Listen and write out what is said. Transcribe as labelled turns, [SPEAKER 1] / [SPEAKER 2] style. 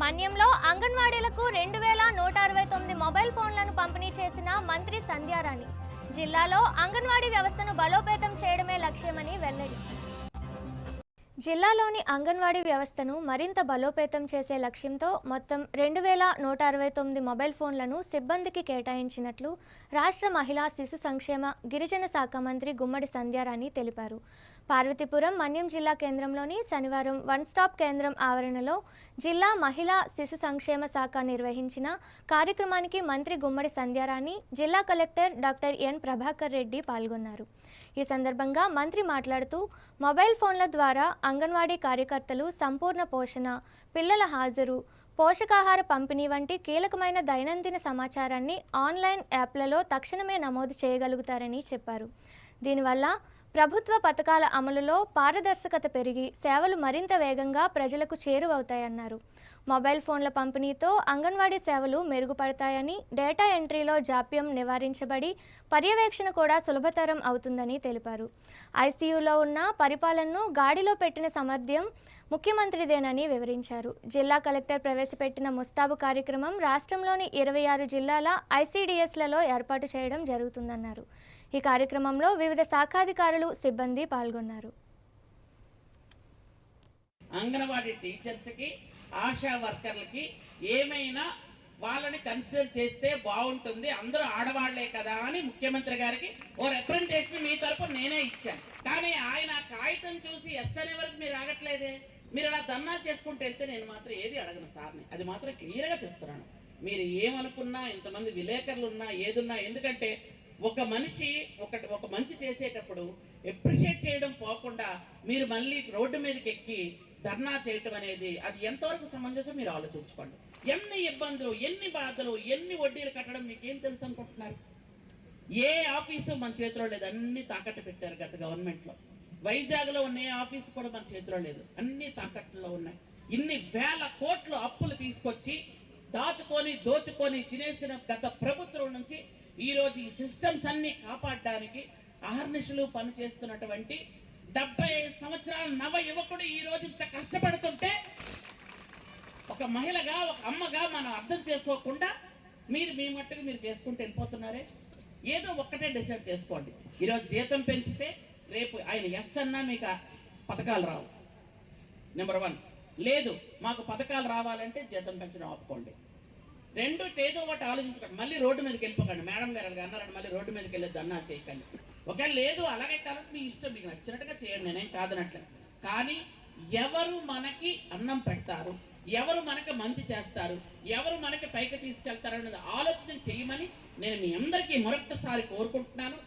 [SPEAKER 1] మన్యంలో అంగన్వాడీలకు రెండు వేల నూట అరవై తొమ్మిది మొబైల్ ఫోన్లను పంపిణీ చేసిన మంత్రి సంధ్యారాణి. జిల్లాలో అంగన్వాడీ వ్యవస్థను బలోపేతం చేయడమే లక్ష్యమని వెల్లడి. జిల్లాలోని అంగన్వాడీ వ్యవస్థను మరింత బలోపేతం చేసే లక్ష్యంతో మొత్తం రెండు వేల నూట అరవై తొమ్మిది మొబైల్ ఫోన్లను సిబ్బందికి కేటాయించినట్లు రాష్ట్ర మహిళా శిశు సంక్షేమ గిరిజన శాఖ మంత్రి గుమ్మడి సంధ్యారాణి తెలిపారు. పార్వతీపురం మన్యం జిల్లా కేంద్రంలోని శనివారం వన్ స్టాప్ కేంద్రం ఆవరణలో జిల్లా మహిళా శిశు సంక్షేమ శాఖ నిర్వహించిన కార్యక్రమానికి మంత్రి గుమ్మడి సంధ్యారాణి జిల్లా collector doctor N Prabhakar Reddy పాల్గొన్నారు. ఈ సందర్భంగా మంత్రి మాట్లాడుతూ మొబైల్ ఫోన్ల ద్వారా అంగన్వాడీ కార్యకర్తలు సంపూర్ణ పోషణ పిల్లల హాజరు పోషకాహార పంపిణీ వంటి కీలకమైన దైనందిన సమాచారాన్ని ఆన్లైన్ యాప్లలో తక్షణమే నమోదు చేయగలుగుతారని చెప్పారు. దీనివల్ల ప్రభుత్వ పథకాల అమలులో పారదర్శకత పెరిగి సేవలు మరింత వేగంగా ప్రజలకు చేరువవుతాయన్నారు. మొబైల్ ఫోన్ల పంపిణీతో అంగన్వాడీ సేవలు మెరుగుపడతాయని డేటా ఎంట్రీలో జాప్యం నివారించబడి పర్యవేక్షణ కూడా సులభతరం అవుతుందని తెలిపారు. ఐసీయూలో ఉన్న పరిపాలనను గాడిలో పెట్టిన సమర్థ్యం ముఖ్యమంత్రిదేనని వివరించారు. జిల్లా కలెక్టర్ ప్రవేశపెట్టిన ముస్తాబు కార్యక్రమం రాష్ట్రంలోని ఇరవై ఆరు జిల్లాల ఐసీడీఎస్లలో ఏర్పాటు చేయడం జరుగుతుందన్నారు. ఈ కార్యక్రమంలో వివిధ శాఖాధికారులు సిబ్బంది పాల్గొన్నారు.
[SPEAKER 2] అంగన్వాడీ టీచర్స్కి ఆశా వర్కర్లకి ఏమైనా వాళ్ళని కన్సిడర్ చేస్తే బాగుంటుంది అందరూ ఆడవాళ్ళే కదా అని ముఖ్యమంత్రి గారికి ఓ రిప్రజెంటేషన్ మీ తరపు నేనే ఇచ్చాను. కానీ ఆయన కాగితం చూసి ఎస్ ఎవరికి వరకు మీరు ఆగట్లేదే మీరు అలా దన్నా చేసుకుంటూ వెళ్తే నేను మాత్రం ఏది అడగను సార్ని. అది మాత్రం క్లియర్గా చెప్తున్నాను. మీరు ఏమనుకున్నా ఇంతమంది విలేకరులు ఉన్నా ఏదున్నా ఎందుకంటే ఒక మనిషి ఒకటి ఒక మనిషి చేసేటప్పుడు ఎప్రిషియేట్ చేయడం పోకుండా మీరు మళ్ళీ రోడ్డు మీదకి ఎక్కి ధర్నా చేయటం అనేది అది ఎంతవరకు సమంజసం మీరు ఆలోచించుకోండి. ఎన్ని ఇబ్బందులు ఎన్ని బాధలు ఎన్ని వడ్డీలు కట్టడం మీకేం తెలుసు అనుకుంటున్నారు? ఏ ఆఫీసు మన చేతిలో లేదు అన్ని తాకట్టు పెట్టారు గత గవర్నమెంట్లో. వైజాగ్లో ఉన్న ఏ ఆఫీసు కూడా మన చేతిలో లేదు అన్ని తాకట్టులో ఉన్నాయి. ఇన్ని వేల కోట్లు అప్పులు తీసుకొచ్చి దాచుకొని దోచుకొని తినేసిన గత ప్రభుత్వం నుంచి ఈరోజు ఈ సిస్టమ్స్ అన్ని కాపాడడానికి అహర్నిశలు పనిచేస్తున్నటువంటి డెబ్బై ఐదు సంవత్సరాల నవ యువకుడు ఈ రోజు ఇంత కష్టపడుతుంటే ఒక మహిళగా ఒక అమ్మగా మనం అర్థం చేసుకోకుండా మీరు మీ మట్టుకు మీరు చేసుకుంటూ వెళ్ళిపోతున్నారే? ఏదో ఒక్కటే డిసైడ్ చేసుకోండి. ఈరోజు జీతం పెంచితే రేపు ఆయన ఎస్ అన్నా మీకు పథకాలు రావు. నెంబర్ వన్ లేదు మాకు పథకాలు రావాలంటే జీతం పెంచడం ఆపుకోండి రెండు ఏదో ఒకటి ఆలోచించకండి. మళ్ళీ రోడ్డు మీదకి వెళ్ళిపోకండి. మేడం గారు అలాగే అన్నారని మళ్ళీ రోడ్డు మీదకి వెళ్ళొద్దు అన్నా చేయకండి. ఒకవేళ లేదు అలాగే కాబట్టి మీ ఇష్టం మీకు నచ్చినట్టుగా చేయండి. నేనేం కాదనట్లే. కానీ ఎవరు మనకి అన్నం పెడతారు? ఎవరు మనకి మంచి చేస్తారు? ఎవరు మనకి పైకి తీసుకెళ్తారు అన్నది ఆలోచన చేయమని నేను మీ అందరికీ మరొకసారి కోరుకుంటున్నాను.